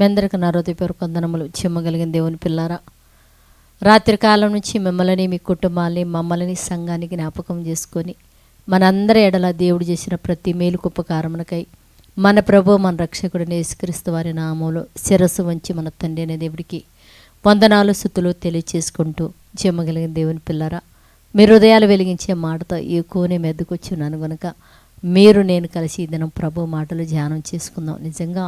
మీ అందరికి నా హృదయపూర్వక వందనములు. చిమ్మగలిగిన దేవుని పిల్లారా రాత్రి కాలం నుంచి మిమ్మల్ని మీ కుటుంబాన్ని మమ్మల్ని సంఘానికి జ్ఞాపకం చేసుకొని మనందరి ఎడల దేవుడు చేసిన ప్రతి మేలుకు ఉపకారమునకై మన ప్రభు మన రక్షకుడిని నేసుక్రీస్తు వారి నామంలో శిరస్సు వంచి మన తండ్రి అనే దేవుడికి వందనాలు స్థుతులు తెలియచేసుకుంటూ చిమ్మగలిగిన దేవుని పిల్లరా మీ హృదయాలు వెలిగించే మాటతో ఈ కోనే మెద్దుకొచ్చున్నాను గనుక మీరు నేను కలిసి ఈ దినం ప్రభు మాటలు ధ్యానం చేసుకుందాం. నిజంగా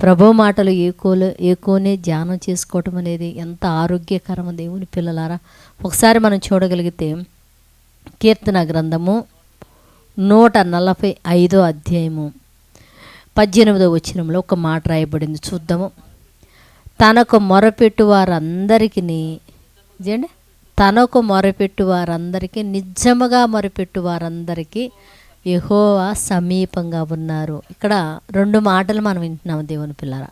ప్రభు మాటలు ఏకోలు ఏకోనే ధ్యానం చేసుకోవటం అనేది ఎంత ఆరోగ్యకరమ దేవుని పిల్లలారా. ఒకసారి మనం చూడగలిగితే కీర్తన గ్రంథము నూట నలభై ఐదో అధ్యాయము పద్దెనిమిదో వచనంలో ఒక మాట రాయబడింది. చూద్దాము. తనకు మొరపెట్టు వారందరికీ చూడండి తనకు మొరపెట్టు వారందరికీ నిజముగా మొరపెట్టు వారందరికీ యహోవా సమీపంగా ఉన్నారు. ఇక్కడ రెండు మాటలు మనం వింటున్నాము దేవుని పిల్లరా.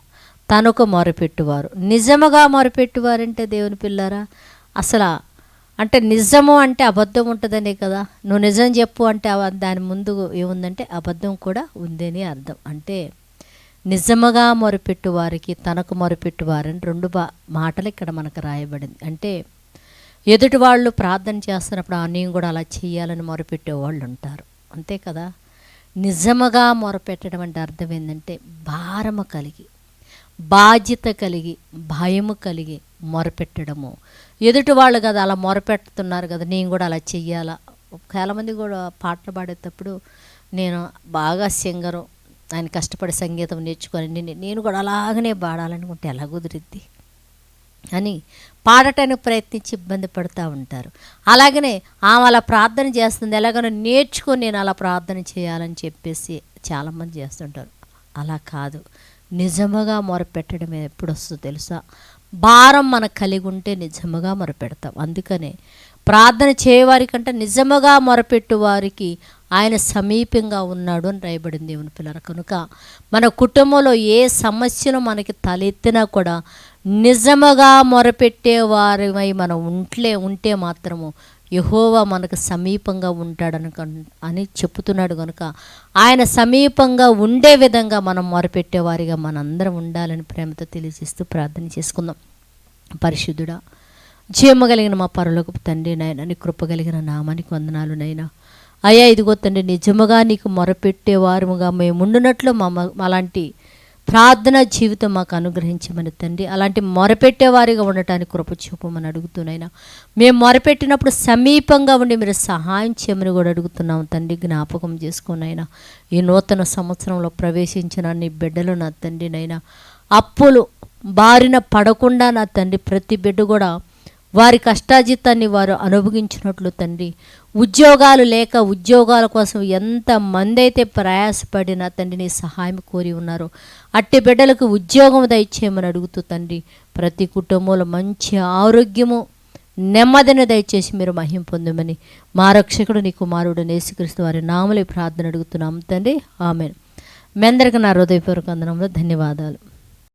తనకు మొరపెట్టువారు. నిజముగా మొరపెట్టువారంటే దేవుని పిల్లరా? అసలు అంటే నిజము అంటే అబద్ధం ఉంటుందనే కదా. నువ్వు నిజం చెప్పు అంటే దాని ముందు ఏముందంటే అబద్ధం కూడా ఉందని అర్థం. అంటే నిజముగా మొరపెట్టు వారికి తనకు మొరపెట్టు వారని రెండు బా మాటలు ఇక్కడ మనకు రాయబడింది. అంటే ఎదుటి వాళ్ళు ప్రార్థన చేస్తున్నప్పుడు "ఆ, నేను కూడా అలా చేయాలని మొరపెట్టే వాళ్ళు ఉంటారు. అంతే కదా? నిజముగా మొరపెట్టడం అంటే అర్థం ఏంటంటే భారము కలిగి బాధ్యత కలిగి భయము కలిగి మొరపెట్టడము. ఎదుటి వాళ్ళు కదా అలా మొరపెడుతున్నారు కదా నేను కూడా అలా చెయ్యాలా? చాలామంది కూడా పాటలు పాడేటప్పుడు నేను బాగా సింగరు ఆయన కష్టపడి సంగీతం నేర్చుకొని నేను- నేను కూడా అలాగనే పాడాలనుకుంటే ఎలా కుదిరిద్ది? అని పాడటానికి ప్రయత్నించి ఇబ్బంది పడుతూ ఉంటారు. అలాగనే ఆమె అలా ప్రార్థన చేస్తుంది. ఎలాగైనా నేర్చుకొని నేను అలా ప్రార్థన చేయాలని చెప్పేసి చాలామంది చేస్తుంటారు. అలా కాదు. నిజముగా మొరపెట్టడం ఎప్పుడు వస్తుందో తెలుసా? భారం మనకు కలిగి ఉంటే నిజముగా మొరపెడతాం. అందుకనే ప్రార్థన చేయవారికంటే నిజముగా మొరపెట్టు వారికి ఆయన సమీపంగా ఉన్నాడు అని రాయబడింది దేవుని పిల్లల కనుక మన కుటుంబంలో ఏ సమస్యలు మనకి తలెత్తినా కూడా నిజముగా మొరపెట్టే వారిమై మనం ఉంట్లే ఉంటే మాత్రము యహోవా మనకు సమీపంగా ఉంటాడని అని చెప్తున్నాడు కనుక ఆయన సమీపంగా ఉండే విధంగా మనం మొరపెట్టేవారిగా మనందరం ఉండాలని ప్రేమతో తెలియజేస్తూ ప్రార్థన చేసుకుందాం. పరిశుద్ధుడా జీవమగలిగిన మా పరలోక తండ్రి నాయన నీ కృపగలిగిన నామానికి వందనాలు నైనా అయ్యా ఇదిగో తండ్రి నిజముగా నీకు మొరపెట్టే వారముగా మేము మా అలాంటి ప్రార్థన జీవితం మాకు అనుగ్రహించమని తండ్రి. అలాంటి మొరపెట్టేవారిగా ఉండటానికి కృప చూపమని అడుగుతున్నాయినా. మేము మొరపెట్టినప్పుడు సమీపంగా ఉండి మీరు సహాయం చేయమని కూడా అడుగుతున్నాం తండ్రి జ్ఞాపకం చేసుకునైనా ఈ నూతన సంవత్సరంలో ప్రవేశించిన నీ బిడ్డలు నా తండ్రినైనా అప్పులు బారిన పడకుండా నా తండ్రి ప్రతి బిడ్డ కూడా వారి కష్టాజితాన్ని వారు అనుభవించినట్లు తండ్రి. ఉద్యోగాలు లేక ఉద్యోగాల కోసం ఎంత మంది అయితే ప్రయాసపడిన తండ్రిని సహాయం కోరి ఉన్నారో అట్టి బిడ్డలకు ఉద్యోగం దయచేయమని అడుగుతూ తండ్రి ప్రతి కుటుంబంలో మంచి ఆరోగ్యము నెమ్మదిని దయచేసి మీరు మహిం పొందమని మా రక్షకుడు నీ కుమారుడు నేసుక్రీస్తు వారి నామలే ప్రార్థన అడుగుతున్నాం తండ్రి. ఆమె మీ అందరికీ నా హృదయపూర్వక అందనంలో ధన్యవాదాలు.